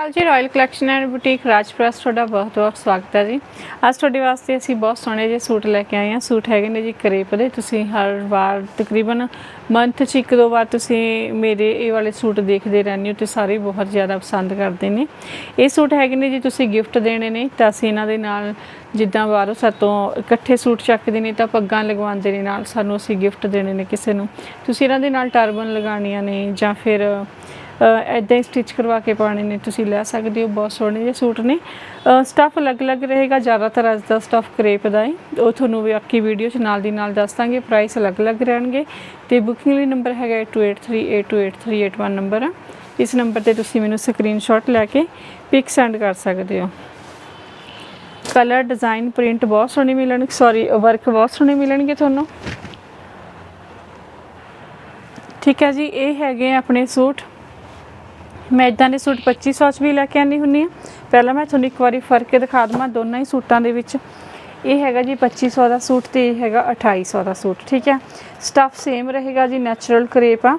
ਹਾਲ ਜੀ royal collection and boutique ਰਾਜਪ੍ਰੈਸ ਤੁਹਾਡਾ ਬਹੁਤ ਬਹੁਤ ਸਵਾਗਤ ਹੈ ਜੀ। ਅੱਜ ਤੁਹਾਡੇ ਵਾਸਤੇ ਅਸੀਂ ਬਹੁਤ ਸੋਹਣੇ ਜਿਹੇ ਸੂਟ ਲੈ ਕੇ ਆਏ ਹਾਂ। ਸੂਟ ਹੈਗੇ ਨੇ ਜੀ ਕਰੇਪ ਦੇ। ਤੁਸੀਂ ਹਰ ਵਾਰ ਤਕਰੀਬਨ ਮੰਥ 'ਚ ਇੱਕ ਦੋ ਵਾਰ ਤੁਸੀਂ ਮੇਰੇ ਇਹ ਵਾਲੇ ਸੂਟ ਦੇਖਦੇ ਰਹਿੰਦੇ ਹੋ ਤੇ ਸਾਰੇ ਬਹੁਤ ਜ਼ਿਆਦਾ ਪਸੰਦ ਕਰਦੇ ਨੇ। ਇਹ ਸੂਟ ਹੈਗੇ ਨੇ ਜੀ ਤੁਸੀਂ ਗਿਫਟ ਦੇਣੇ ਨੇ ਤਾਂ ਅਸੀਂ ਇਹਨਾਂ ਦੇ ਨਾਲ ਜਿੱਦਾਂ ਬਾਹਰੋਂ ਸਾਤੋਂ ਇਕੱਠੇ ਸੂਟ ਚੱਕਦੇ ਨੇ ਤਾਂ ਪੱਗਾਂ ਲਗਵਾਉਂਦੇ ਨੇ ਨਾਲ ਸਾਨੂੰ ਅਸੀਂ ਗਿਫਟ ਦੇਣੇ ਨੇ ਕਿਸੇ ਨੂੰ। ਤੁਸੀਂ ਇਹਨਾਂ ਦੇ ਨਾਲ ਟਰਬਨ ਲਗਾਉਣੀਆਂ ਨੇ ਜਾਂ ਫਿਰ ਐਦਾਂ ਹੀ ਸਟਿਚ ਕਰਵਾ ਕੇ ਪਾਣੇ ਨੇ, ਤੁਸੀਂ ਲੈ ਸਕਦੇ ਹੋ, ਬਹੁਤ ਸੋਹਣੇ ਜਿਹੇ ਸੂਟ ਨੇ। ਸਟਫ ਅਲੱਗ-ਅਲੱਗ ਰਹੇਗਾ, ਜ਼ਿਆਦਾਤਰ ਅੱਜ ਦਾ ਸਟਫ ਕਰੇਪ ਦਾ ਹੈ। ਉਹ ਤੁਹਾਨੂੰ ਵੀ ਵੀਡੀਓ 'ਚ ਨਾਲ ਦੀ ਨਾਲ ਦੱਸ ਦਾਂਗੇ ਪ੍ਰਾਈਸ ਅਲੱਗ-ਅਲੱਗ ਰਹਿਣਗੇ। ਤੇ ਬੁਕਿੰਗ ਲਈ ਨੰਬਰ ਹੈਗਾ 2838283881 ਨੰਬਰ ਆ। ਇਸ ਨੰਬਰ ਤੇ ਤੁਸੀਂ ਮੈਨੂੰ ਸਕਰੀਨਸ਼ਾਟ ਲੈ ਕੇ ਪਿਕ ਸੈਂਡ ਕਰ ਸਕਦੇ ਹੋ। ਕਲਰ ਡਿਜ਼ਾਈਨ ਪ੍ਰਿੰਟ ਬਹੁਤ ਸੋਹਣੇ ਮਿਲਣਗੇ ਸੌਰੀ ਵਰਕ ਬਹੁਤ ਸੋਹਣੇ ਮਿਲਣਗੇ ਤੁਹਾਨੂੰ। ਠੀਕ ਹੈ ਜੀ, ਇਹ ਹੈਗੇ ਆ ਆਪਣੇ ਸੂਟ। ਮੈਂ ਇਦਾਂ ਦੇ ਸੂਟ 2500 ਚ ਵੀ ਲੈ ਕੇ ਆਨੀ ਹੁੰਨੀ ਆ। ਪਹਿਲਾਂ ਮੈਂ ਤੁਹਾਨੂੰ ਇੱਕ ਵਾਰੀ ਫ਼ਰਕ ਦਿਖਾ ਦਵਾਂ ਦੋਨਾਂ ਹੀ ਸੂਟਾਂ ਦੇ ਵਿੱਚ। ਇਹ ਹੈਗਾ ਜੀ 2500 ਦਾ ਸੂਟ ਤੇ ਇਹ ਹੈਗਾ 2800 ਦਾ ਸੂਟ, ਠੀਕ ਹੈ ਸਟਫ ਸੇਮ ਰਹੇਗਾ ਜੀ ਨੈਚੁਰਲ ਕਰੇਪ ਆ।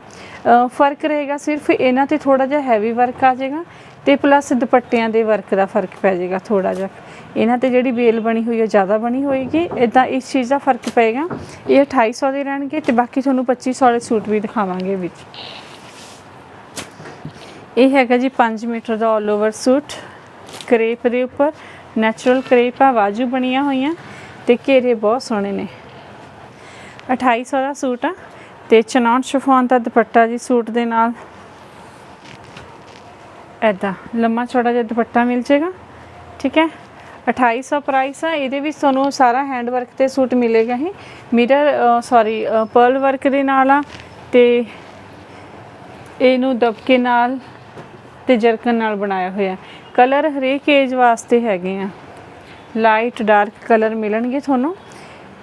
ਫ਼ਰਕ ਰਹੇਗਾ ਸਿਰਫ ਇਹਨਾਂ ਤੇ ਥੋੜਾ ਜਿਹਾ ਹੈਵੀ ਵਰਕ ਆ ਜਾਏਗਾ ਤੇ ਪਲੱਸ ਦੁਪੱਟਿਆਂ ਦੇ ਵਰਕ ਦਾ ਫ਼ਰਕ ਪੈ ਜਾਏਗਾ ਥੋੜਾ ਜਿਹਾ। ਇਹਨਾਂ ਤੇ ਜਿਹੜੀ ਬੇਲ ਬਣੀ ਹੋਈ ਹੈ ਜ਼ਿਆਦਾ ਬਣੀ ਹੋਏਗੀ ਇਦਾਂ ਇਸ ਚੀਜ਼ ਦਾ ਫ਼ਰਕ ਪਏਗਾ। ਇਹ 2800 ਦੇ ਰਹਿਣਗੇ ਤੇ ਬਾਕੀ ਤੁਹਾਨੂੰ 2500 ਵਾਲੇ ਸੂਟ ਵੀ ਦਿਖਾਵਾਂਗੇ ਵਿੱਚ। ਇਹ ਹੈਗਾ ਜੀ 5 ਮੀਟਰ ਦਾ ਆਲ ਓਵਰ ਸੂਟ। ਕਰੇਪ ਦੇ ਉੱਪਰ ਨੈਚੁਰਲ ਕਰੇਪ ਆ ਬਾਜੂ ਬਣੀਆਂ ਹੋਈਆਂ ਤੇ ਘੇਰੇ ਬਹੁਤ ਸੋਹਣੇ ਨੇ। 2800 ਦਾ ਸੂਟ ਆ ਤੇ ਚਨੌਨ ਸ਼ਿਫੋਨ ਦਾ ਦੁਪੱਟਾ ਜੀ ਸੂਟ ਦੇ ਨਾਲ। ਐਦਾਂ ਲੰਮਾ ਛੋਟਾ ਜਿਹਾ ਦੁਪੱਟਾ ਮਿਲ ਜਾਏਗਾ, ਠੀਕ ਹੈ? 2800 ਪ੍ਰਾਈਸ ਆ, ਇਹਦੇ ਵਿੱਚ ਤੁਹਾਨੂੰ ਸਾਰਾ ਹੈਂਡ ਵਰਕ ਤੇ ਸੂਟ ਮਿਲੇਗਾ ਹੀ। ਮਿਰਰ ਸੌਰੀ ਪਰਲ ਵਰਕ ਦੇ ਨਾਲ ਆ ਤੇ ਇਹਨੂੰ ਦਬਕੇ ਨਾਲ ਤੇ ਜਰਕਨ ਨਾਲ ਬਣਾਇਆ ਹੋਇਆ। ਕਲਰ ਹਰੇਕ ਏਜ ਵਾਸਤੇ ਹੈਗੇ ਆ। ਲਾਈਟ ਡਾਰਕ ਕਲਰ ਮਿਲਣਗੇ ਤੁਹਾਨੂੰ।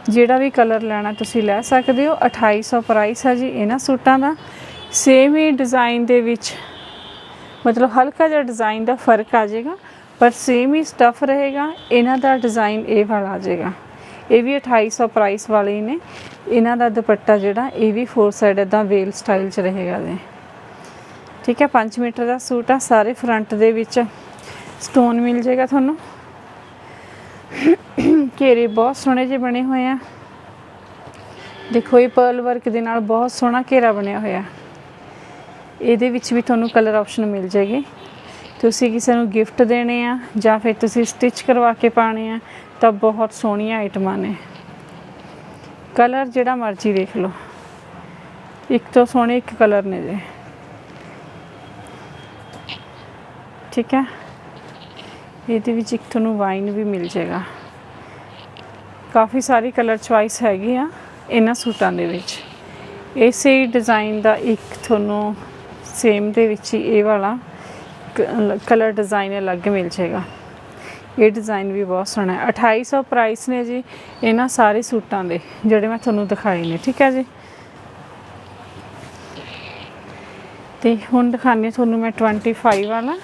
ਜਿਹੜਾ ਵੀ ਕਲਰ ਲੈਣਾ ਤੁਸੀਂ ਲੈ ਸਕਦੇ ਹੋ। 2800 ਪ੍ਰਾਈਸ ਹੈ ਜੀ ਇਹਨਾਂ ਸੂਟਾਂ ਦਾ। ਸੇਮ ਹੀ ਡਿਜ਼ਾਈਨ ਦੇ ਵਿੱਚ, ਮਤਲਬ ਹਲਕਾ ਜਿਹਾ ਡਿਜ਼ਾਈਨ ਦਾ ਫ਼ਰਕ ਆ ਜਾਏਗਾ। ਪਰ ਸੇਮ ਹੀ ਸਟਫ ਰਹੇਗਾ। ਇਹਨਾਂ ਦਾ ਡਿਜ਼ਾਈਨ ਇਹ ਵਾਲਾ ਆ ਜਾਏਗਾ। ਇਹ ਵੀ 2800 ਪ੍ਰਾਈਸ ਵਾਲੇ ਨੇ। ਇਹਨਾਂ ਦਾ ਦੁਪੱਟਾ ਜਿਹੜਾ, ਇਹ ਵੀ ਫੋਰ ਸਾਈਡ ਇਦਾਂ ਵੇਲ ਸਟਾਈਲ 'ਚ ਰਹੇਗਾ ਜੀ। ਠੀਕ ਹੈ 5 ਮੀਟਰ ਦਾ ਸੂਟ ਆ, ਸਾਰੇ ਫਰੰਟ ਦੇ ਵਿੱਚ ਸਟੋਨ ਮਿਲ ਜਾਏਗਾ ਤੁਹਾਨੂੰ। ਘੇਰੇ ਬਹੁਤ ਸੋਹਣੇ ਜਿਹੇ ਬਣੇ ਹੋਏ ਆ। ਦੇਖੋ, ਇਹ ਪਰਲ ਵਰਕ ਦੇ ਨਾਲ ਬਹੁਤ ਸੋਹਣਾ ਘੇਰਾ ਬਣਿਆ ਹੋਇਆ। ਇਹਦੇ ਵਿੱਚ ਵੀ ਤੁਹਾਨੂੰ ਕਲਰ ਆਪਸ਼ਨ ਮਿਲ ਜਾਏਗੀ। ਤੁਸੀਂ ਕਿਸੇ ਨੂੰ ਗਿਫਟ ਦੇਣੇ ਆ ਜਾਂ ਫਿਰ ਤੁਸੀਂ ਸਟਿਚ ਕਰਵਾ ਕੇ ਪਾਣੇ ਆ, ਤਾਂ ਬਹੁਤ ਸੋਹਣੀਆਂ ਆਈਟਮਾਂ ਨੇ। ਕਲਰ ਜਿਹੜਾ ਮਰਜ਼ੀ ਦੇਖ ਲਓ। ਇੱਕ ਤੋਂ ਸੋਹਣੇ ਇੱਕ ਕਲਰ ਨੇ ਜੇ। ਠੀਕ ਹੈ? ਇਹਦੇ ਵਿੱਚ ਇੱਕ ਤੁਹਾਨੂੰ ਵਾਈਨ ਵੀ ਮਿਲ ਜਾਏਗਾ। ਕਾਫੀ ਸਾਰੀ ਕਲਰ ਚੁਆਇਸ ਹੈਗੀ ਆ ਇਹਨਾਂ ਸੂਟਾਂ ਦੇ ਵਿੱਚ। ਇਸੇ ਡਿਜ਼ਾਈਨ ਦਾ ਇੱਕ ਤੁਹਾਨੂੰ ਸੇਮ ਦੇ ਵਿੱਚ ਹੀ ਇਹ ਵਾਲਾ ਕਲਰ ਡਿਜ਼ਾਈਨ ਅਲੱਗ ਮਿਲ ਜਾਏਗਾ। ਇਹ ਡਿਜ਼ਾਈਨ ਵੀ ਬਹੁਤ ਸੋਹਣਾ ਹੈ। 2800 ਪ੍ਰਾਈਸ ਨੇ ਜੀ ਇਹਨਾਂ ਸਾਰੇ ਸੂਟਾਂ ਦੇ, ਜਿਹੜੇ ਮੈਂ ਤੁਹਾਨੂੰ ਦਿਖਾਏ ਨੇ, ਠੀਕ ਹੈ ਜੀ? ਤੇ ਹੁਣ ਦਿਖਾਣੇ ਤੁਹਾਨੂੰ ਮੈਂ 25 ਵਾਲਾ।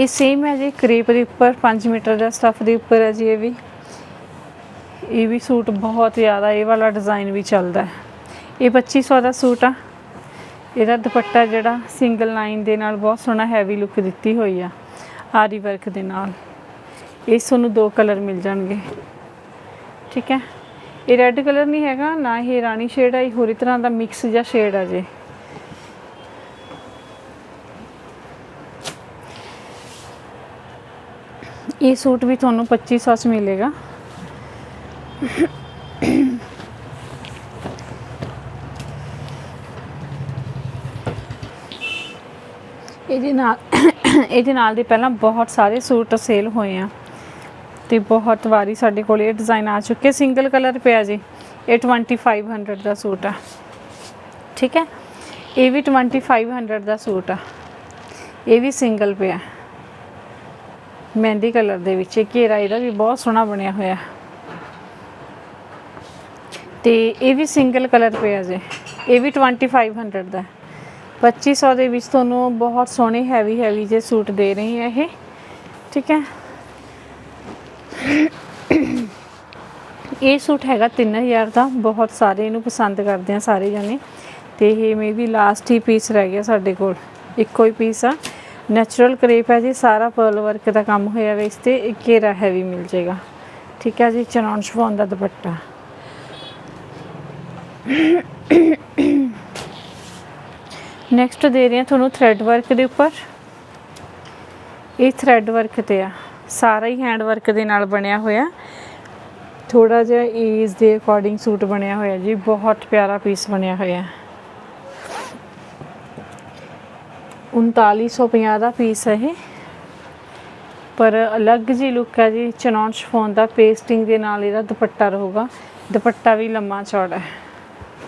ਇਹ ਸੇਮ ਹੈ ਜੀ, ਕਰੀਬ ਦੇ ਉੱਪਰ 5 ਮੀਟਰ ਦਾ ਸਟਫ ਦੇ ਉੱਪਰ ਹੈ ਜੀ ਇਹ ਵੀ। ਇਹ ਵੀ ਸੂਟ ਬਹੁਤ ਜ਼ਿਆਦਾ, ਇਹ ਵਾਲਾ ਡਿਜ਼ਾਈਨ ਵੀ ਚੱਲਦਾ ਹੈ। ਇਹ 2500 ਦਾ ਸੂਟ ਆ। ਇਹਦਾ ਦੁਪੱਟਾ ਜਿਹੜਾ ਸਿੰਗਲ ਲਾਈਨ ਦੇ ਨਾਲ ਬਹੁਤ ਸੋਹਣਾ ਹੈਵੀ ਲੁੱਕ ਦਿੱਤੀ ਹੋਈ ਆ, ਆਰੀ ਵਰਕ ਦੇ ਨਾਲ। ਇਹ ਤੁਹਾਨੂੰ ਦੋ ਕਲਰ ਮਿਲ ਜਾਣਗੇ। ਠੀਕ ਹੈ? ਇਹ ਰੈੱਡ ਕਲਰ ਨਹੀਂ ਹੈਗਾ, ਨਾ ਇਹ ਰਾਣੀ ਸ਼ੇਡ ਆ, ਇਹ ਹੋਰੀ ਤਰ੍ਹਾਂ ਦਾ ਮਿਕਸ ਜਿਹਾ ਸ਼ੇਡ ਆ ਜੇ। ਇਹ ਸੂਟ ਵੀ ਤੁਹਾਨੂੰ 2500 ਚ ਮਿਲੇਗਾ। ਇਹਦੇ ਨਾਲ ਇਹਦੇ ਨਾਲ ਦੇ ਪਹਿਲਾਂ ਬਹੁਤ ਸਾਰੇ ਸੂਟ ਸੇਲ ਹੋਏ ਆ। ਤੇ ਬਹੁਤ ਵਾਰੀ ਸਾਡੇ ਕੋਲ ਇਹ ਡਿਜ਼ਾਈਨ ਆ ਚੁੱਕੇ। ਸਿੰਗਲ ਕਲਰ ਪਿਆ ਜੀ। ਇਹ 2500 ਦਾ ਸੂਟ ਆ। ਠੀਕ ਹੈ? ਇਹ ਵੀ 2500 ਦਾ ਸੂਟ ਆ। ਇਹ ਵੀ ਸਿੰਗਲ ਪਿਆ। ਮਹਿੰਦੀ ਕਲਰ ਦੇ ਵਿੱਚ ਘੇਰਾ ਇਹਦਾ ਵੀ ਬਹੁਤ ਸੋਹਣਾ ਬਣਿਆ ਹੋਇਆ। ਤੇ ਇਹ ਵੀ ਸਿੰਗਲ ਕਲਰ ਪਿਆ ਜੇ, ਇਹ ਵੀ 2500 ਦਾ। 2500 ਦੇ ਵਿੱਚ ਤੁਹਾਨੂੰ ਬਹੁਤ ਸੋਹਣੇ ਹੈਵੀ ਹੈਵੀ ਜੇ ਸੂਟ ਦੇ ਰਹੀ ਹੈ ਇਹ, ਠੀਕ ਹੈ? ਇਹ ਸੂਟ ਹੈਗਾ 3000 ਦਾ, ਬਹੁਤ ਸਾਰੇ ਇਹਨੂੰ ਪਸੰਦ ਕਰਦੇ ਆ ਸਾਰੇ ਜਣੇ। ਤੇ ਇਹ ਮੇਬੀ ਲਾਸਟ ਹੀ ਪੀਸ ਰਹਿ ਗਿਆ ਸਾਡੇ ਕੋਲ, ਇੱਕੋ ਹੀ ਪੀਸ ਆ। ਨੈਚੁਰਲ ਕਰੇਪ ਹੈ ਜੀ, ਸਾਰਾ ਪਰਲ ਵਰਕ ਦਾ ਕੰਮ ਹੋਇਆ ਵੇ, ਇਸ ਤੇ ਇੱਕ ਘੇਰਾ ਹੈਵੀ ਮਿਲ ਜਾਏਗਾ। ਠੀਕ ਹੈ ਜੀ ਚਨੌਨ ਸ਼ਫੋਨ ਦਾ ਦੁਪੱਟਾ। ਨੈਕਸਟ ਦੇ ਰਹੀ ਹਾਂ ਤੁਹਾਨੂੰ ਥ੍ਰੈਡ ਵਰਕ ਦੇ ਉੱਪਰ। ਇਹ ਥ੍ਰੈਡ ਵਰਕ ਤੇ ਆ। ਸਾਰਾ ਹੀ ਹੈਂਡ ਵਰਕ ਦੇ ਨਾਲ ਬਣਿਆ ਹੋਇਆ। ਥੋੜਾ ਜਿਹਾ ਏਜ ਦੇ ਅਕੋਰਡਿੰਗ ਸੂਟ ਬਣਿਆ ਹੋਇਆ ਜੀ, ਬਹੁਤ ਪਿਆਰਾ ਪੀਸ ਬਣਿਆ ਹੋਇਆ। 3950 ਦਾ ਪੀਸ ਹੈ ਇਹ। ਪਰ ਅਲੱਗ ਜੀ ਲੁੱਕ ਹੈ ਜੀ ਚਨੌਨ ਸ਼ਫੋਨ ਦਾ ਪੇਸਟਿੰਗ ਦੇ ਨਾਲ ਇਹਦਾ ਦੁਪੱਟਾ ਰਹੂਗਾ। ਦੁਪੱਟਾ ਵੀ ਲੰਮਾ ਚੌੜਾ ਹੈ।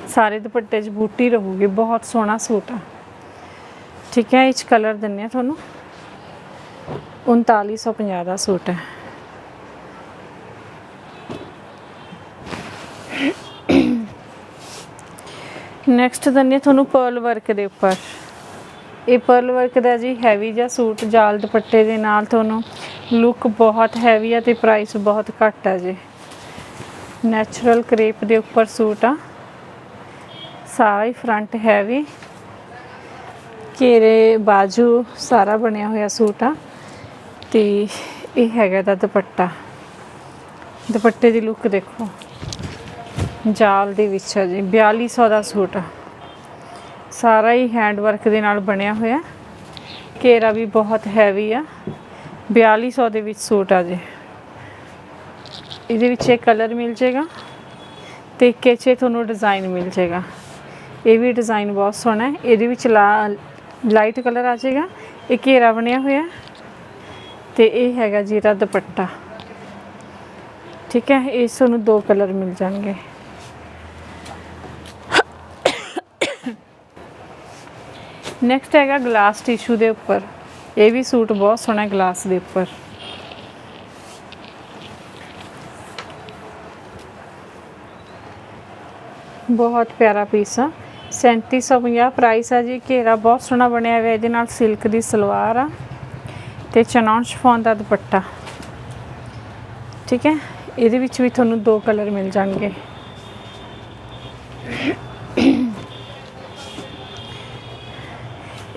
ਸਾਰੇ ਦੁਪੱਟੇ 'ਚ ਬੂਟੀ ਰਹੂਗੀ, ਬਹੁਤ ਸੋਹਣਾ ਸੂਟ ਆ। ਠੀਕ ਹੈ ਇਹ 'ਚ ਕਲਰ ਦਿੰਨੇ ਆ ਤੁਹਾਨੂੰ। 3950 ਦਾ ਸੂਟ ਹੈ। ਨੈਕਸਟ ਦਿੰਨੇ ਆ ਤੁਹਾਨੂੰ ਪਰਲ ਵਰਕ ਦੇ ਉੱਪਰ। ਇਹ ਪਰਲ ਵਰਕ ਦਾ ਜੀ ਹੈਵੀ ਜਿਹਾ ਸੂਟ, ਜਾਲ ਦੁਪੱਟੇ ਦੇ ਨਾਲ ਤੁਹਾਨੂੰ ਲੁੱਕ ਬਹੁਤ ਹੈਵੀ ਆ ਤੇ ਪ੍ਰਾਈਸ ਬਹੁਤ ਘੱਟ ਆ ਜੀ। ਨੈਚੁਰਲ ਕਰੇਪ ਦੇ ਉੱਪਰ ਸੂਟ ਆ। ਸਾਰਾ ਹੀ ਫਰੰਟ ਹੈਵੀ ਘੇਰੇ, ਬਾਜੂ, ਸਾਰਾ ਬਣਿਆ ਹੋਇਆ ਸੂਟ ਆ। ਤੇ ਇਹ ਹੈਗਾ ਦਾ ਦੁਪੱਟਾ। ਦੁਪੱਟੇ ਦੀ ਲੁੱਕ ਦੇਖੋ। ਜਾਲ ਦੇ ਵਿੱਚ ਆ ਜੀ 4200 ਦਾ ਸੂਟ ਆ। ਸਾਰਾ ਹੀ ਹੈਂਡ ਵਰਕ ਦੇ ਨਾਲ ਬਣਿਆ ਹੋਇਆ। ਘੇਰਾ ਵੀ ਬਹੁਤ ਹੈਵੀ ਆ। 4200 ਦੇ ਵਿੱਚ ਸੂਟ ਆ ਜੇ। ਇਹਦੇ ਵਿੱਚ ਇਹ ਕਲਰ ਮਿਲ ਜਾਏਗਾ ਤੇ ਇੱਕ ਇਹ ਤੁਹਾਨੂੰ ਡਿਜ਼ਾਈਨ ਮਿਲ ਜਾਏਗਾ। ਇਹ ਵੀ ਡਿਜ਼ਾਈਨ ਬਹੁਤ ਸੋਹਣਾ ਹੈ। ਇਹਦੇ ਵਿੱਚ ਲਾਈਟ ਕਲਰ ਆ ਜਾਏਗਾ। ਇਹ ਘੇਰਾ ਬਣਿਆ ਹੋਇਆ। ਤੇ ਇਹ ਹੈਗਾ ਜੀਰਾ ਦੁਪੱਟਾ। ਠੀਕ ਹੈ, ਇਸ ਤੁਹਾਨੂੰ ਦੋ ਕਲਰ ਮਿਲ ਜਾਣਗੇ। ਨੈਕਸਟ ਹੈਗਾ ਗਲਾਸ ਟਿਸ਼ੂ ਦੇ ਉੱਪਰ। ਇਹ ਵੀ ਸੂਟ ਬਹੁਤ ਸੋਹਣਾ ਗਲਾਸ ਦੇ ਉੱਪਰ। ਬਹੁਤ ਪਿਆਰਾ ਪੀਸ ਆ। 3750 ਪ੍ਰਾਈਸ ਆ ਜੀ। ਘੇਰਾ ਬਹੁਤ ਸੋਹਣਾ ਬਣਿਆ ਹੋਇਆ, ਇਹਦੇ ਨਾਲ ਸਿਲਕ ਦੀ ਸਲਵਾਰ ਆ ਤੇ ਚਨੌਨ ਸ਼ਫੋਨ ਦਾ ਦੁਪੱਟਾ। ਠੀਕ ਹੈ? ਇਹਦੇ ਵਿੱਚ ਵੀ ਤੁਹਾਨੂੰ ਦੋ ਕਲਰ ਮਿਲ ਜਾਣਗੇ।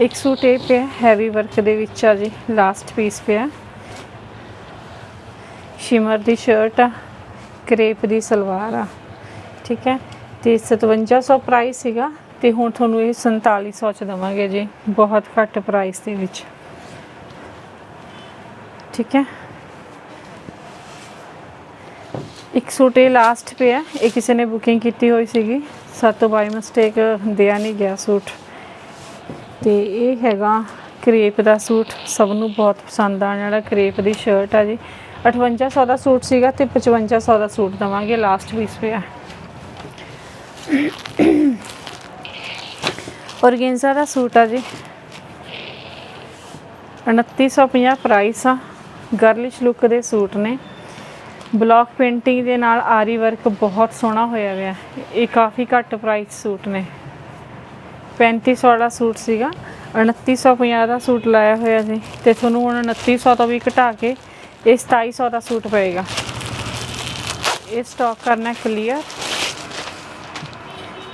ਇੱਕ ਸੂਟ ਇਹ ਪਿਆ ਹੈਵੀ ਵਰਕ ਦੇ ਵਿੱਚ ਆ ਜੀ ਲਾਸਟ ਪੀਸ ਪਿਆ। ਸ਼ਿਮਰ ਦੀ ਸ਼ਰਟ ਆ, ਕਰੇਪ ਦੀ ਸਲਵਾਰ ਆ, ਠੀਕ ਹੈ। ਤੇ 5700 ਪ੍ਰਾਈਸ ਸੀਗਾ, ਤੇ ਹੁਣ ਤੁਹਾਨੂੰ ਇਹ 4700 ਚ ਦਵਾਂਗੇ ਜੀ, ਬਹੁਤ ਘੱਟ ਪ੍ਰਾਈਸ ਦੇ ਵਿੱਚ। ਠੀਕ ਹੈ। ਇੱਕ ਸੂਟ ਇਹ ਲਾਸਟ ਪਿਆ, ਇਹ ਕਿਸੇ ਨੇ ਬੁਕਿੰਗ ਕੀਤੀ ਹੋਈ ਸੀਗੀ, ਸਾਤੋਂ ਬਾਈ ਮਿਸਟੇਕ ਦਿਆ ਨਹੀਂ ਗਿਆ ਸੂਟ। ਤੇ ਇਹ ਹੈਗਾ ਕਰੇਪ ਦਾ ਸੂਟ। ਸਭ ਨੂੰ ਬਹੁਤ ਪਸੰਦ ਆਉਣ ਵਾਲਾ ਕਰੇਪ ਦੀ ਸ਼ਰਟ ਆ ਜੀ। 5800 ਦਾ ਸੂਟ ਸੀਗਾ ਤੇ 5500 ਦਾ ਸੂਟ ਦਵਾਂਗੇ। ਲਾਸਟ ਪੀਸ ਪਿਆ। ਔਰਗੇਂਜ਼ਾ ਦਾ ਸੂਟ ਆ ਜੀ। 2950 ਪ੍ਰਾਈਸ ਆ। ਗਰਲਿਸ਼ ਲੁੱਕ ਦੇ ਸੂਟ ਨੇ। ਬਲੌਕ ਪੇਂਟਿੰਗ ਦੇ ਨਾਲ ਆਰੀ ਵਰਕ ਬਹੁਤ ਸੋਹਣਾ ਹੋਇਆ ਹੋਇਆ ਇਹ ਕਾਫੀ ਘੱਟ ਪ੍ਰਾਈਸ ਸੂਟ ਨੇ। 3500 ਵਾਲਾ ਸੂਟ ਸੀਗਾ। 2950 ਦਾ ਸੂਟ ਲਾਇਆ ਹੋਇਆ ਸੀ ਤੇ ਤੁਹਾਨੂੰ ਹੁਣ 2900 ਤੋਂ ਵੀ ਘਟਾ ਕੇ ਇਹ 2700 ਦਾ ਸੂਟ ਪਏਗਾ। ਇਹ ਸਟਾਕ ਕਰਨਾ ਕਲੀਅਰ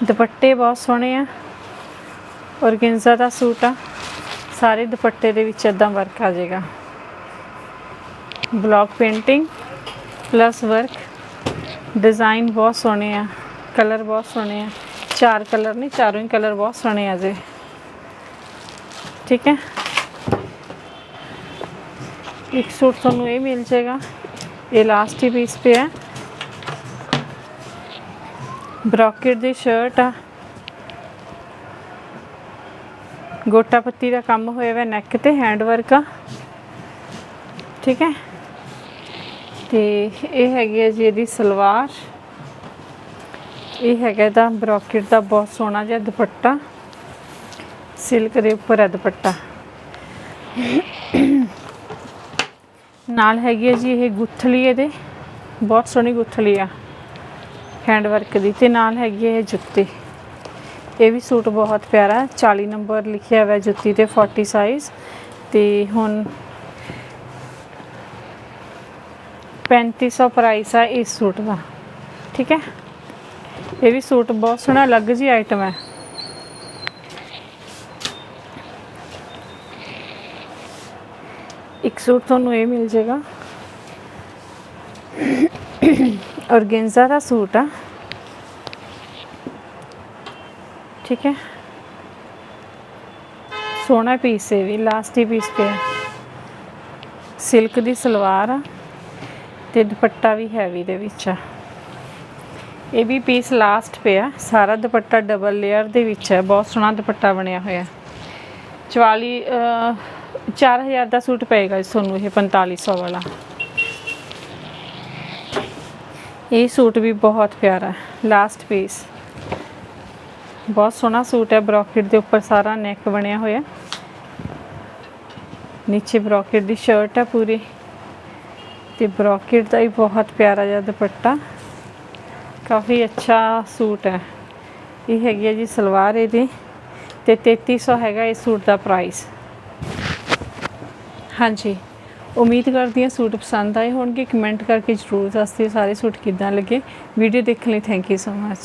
ਦੁਪੱਟੇ ਬਹੁਤ ਸੋਹਣੇ ਆ। ਔਰਗੈਂਜ਼ਾ ਦਾ ਸੂਟ ਆ। ਸਾਰੇ ਦੁਪੱਟੇ ਦੇ ਵਿੱਚ ਇਦਾਂ ਵਰਕ ਆ ਜਾਏਗਾ। Block painting plus work design ਬਹੁਤ ਸੋਹਣੇ ਆ। ਕਲਰ ਬਹੁਤ ਸੋਹਣੇ ਆ। ਚਾਰ ਕਲਰ ਨੇ, ਚਾਰੋਂ ਹੀ ਕਲਰ ਬਹੁਤ ਸੋਹਣੇ ਆ ਜੇ। ਠੀਕ ਹੈ? ਇੱਕ ਸੂਟ ਤੁਹਾਨੂੰ ਇਹ ਮਿਲ ਜਾਏਗਾ। ਇਹ ਲਾਸਟ ਹੀ ਪੀਸ ਪਿਆ। ਹੈ ਬ੍ਰੋਕੇਟ ਦੀ ਸ਼ਰਟ ਆ। ਗੋਟਾ ਪੱਤੀ ਦਾ ਕੰਮ ਹੋਇਆ ਹੋਇਆ ਨੈਕ ਤੇ ਹੈਂਡ ਵਰਕ ਆ। ਠੀਕ ਹੈ? ਤੇ ਇਹ ਹੈਗੀ ਹੈ ਜੀ ਇਹਦੀ ਸਲਵਾਰ। ਇਹ ਹੈਗਾ ਇਹਦਾ ਬ੍ਰੋਕੇਟ ਦਾ ਬਹੁਤ ਸੋਹਣਾ ਜਿਹਾ ਦੁਪੱਟਾ। ਸਿਲਕ ਦੇ ਉੱਪਰ ਹੈ ਦੁਪੱਟਾ। ਨਾਲ ਹੈਗੀ ਹੈ ਜੀ ਇਹ ਗੁੱਥਲੀ ਇਹਦੇ। ਬਹੁਤ ਸੋਹਣੀ ਗੁੱਥਲੀ ਆ। ਹੈਂਡ ਵਰਕ ਦੀ ਤੇ ਨਾਲ ਹੈਗੀ ਹੈ ਇਹ ਜੁੱਤੀ। ਇਹ ਵੀ ਸੂਟ ਬਹੁਤ ਪਿਆਰਾ ਹੈ। 40 ਨੰਬਰ ਲਿਖਿਆ ਹੋਇਆ ਜੁੱਤੀ ਤੇ 40 ਸਾਈਜ਼। ਤੇ ਹੁਣ 3500 ਪ੍ਰਾਈਸ ਆ ਇਸ ਸੂਟ ਦਾ। ਠੀਕ ਹੈ? ਇਹ ਵੀ ਸੂਟ ਬਹੁਤ ਸੋਹਣਾ ਅਲੱਗ ਜੀ ਆਈਟਮ ਹੈ। ਇੱਕ ਸੂਟ ਤੁਹਾਨੂੰ ਇਹ ਮਿਲ ਜਾਏਗਾ। ਔਰਗੈਂਜ਼ਾ ਦਾ ਸੂਟ ਆ। ਠੀਕ ਹੈ। ਸੋਹਣਾ ਪੀਸ ਹੈ ਵੀ ਲਾਸਟ ਹੀ ਪੀਸ ਪਿਆ। ਸਿਲਕ ਦੀ ਸਲਵਾਰ ਆ ਤੇ ਦੁਪੱਟਾ ਵੀ ਹੈਵੀ ਦੇ ਵਿੱਚ ਆ। ਇਹ ਵੀ ਪੀਸ ਲਾਸਟ ਪਿਆ। ਸਾਰਾ ਦੁਪੱਟਾ ਡਬਲ ਲੇਅਰ ਦੇ ਵਿੱਚ ਹੈ। ਬਹੁਤ ਸੋਹਣਾ ਦੁਪੱਟਾ ਬਣਿਆ ਹੋਇਆ 44 ਅਹ, 4000 ਦਾ ਸੂਟ ਪਏਗਾ ਜੀ ਤੁਹਾਨੂੰ ਇਹ 4500 ਵਾਲਾ। ਇਹ ਸੂਟ ਵੀ ਬਹੁਤ ਪਿਆਰਾ ਹੈ। ਲਾਸਟ ਪੀਸ ਬਹੁਤ ਸੋਹਣਾ ਸੂਟ ਹੈ। ਬਰੋਕੇਟ ਦੇ ਉੱਪਰ ਸਾਰਾ ਨੈਕ ਬਣਿਆ ਹੋਇਆ ਨੀਚੇ ਬਰੋਕੇਟ ਦੀ ਸ਼ਰਟ ਹੈ ਪੂਰੀ। ਤੇ ਬਰੋਕੇਟ ਦਾ ਹੀ ਬਹੁਤ ਪਿਆਰਾ ਜਿਹਾ ਦੁਪੱਟਾ। ਕਾਫੀ ਅੱਛਾ ਸੂਟ ਹੈ। ਇਹ ਹੈਗੀ ਹੈ ਜੀ ਸਲਵਾਰ ਇਹਦੀ ਤੇ 3300 ਹੈਗਾ ਇਸ ਸੂਟ ਦਾ ਪ੍ਰਾਈਸ ਹਾਂਜੀ। ਉਮੀਦ ਕਰਦੀ ਹਾਂ ਸੂਟ ਪਸੰਦ ਆਏ ਹੋਣਗੇ। ਕਮੈਂਟ ਕਰਕੇ ਜਰੂਰ ਦੱਸਿਓ ਸਾਰੇ ਸੂਟ ਕਿੱਦਾਂ ਲੱਗੇ। ਵੀਡੀਓ ਦੇਖਣ ਲਈ ਥੈਂਕ ਯੂ ਸੋ ਮੱਚ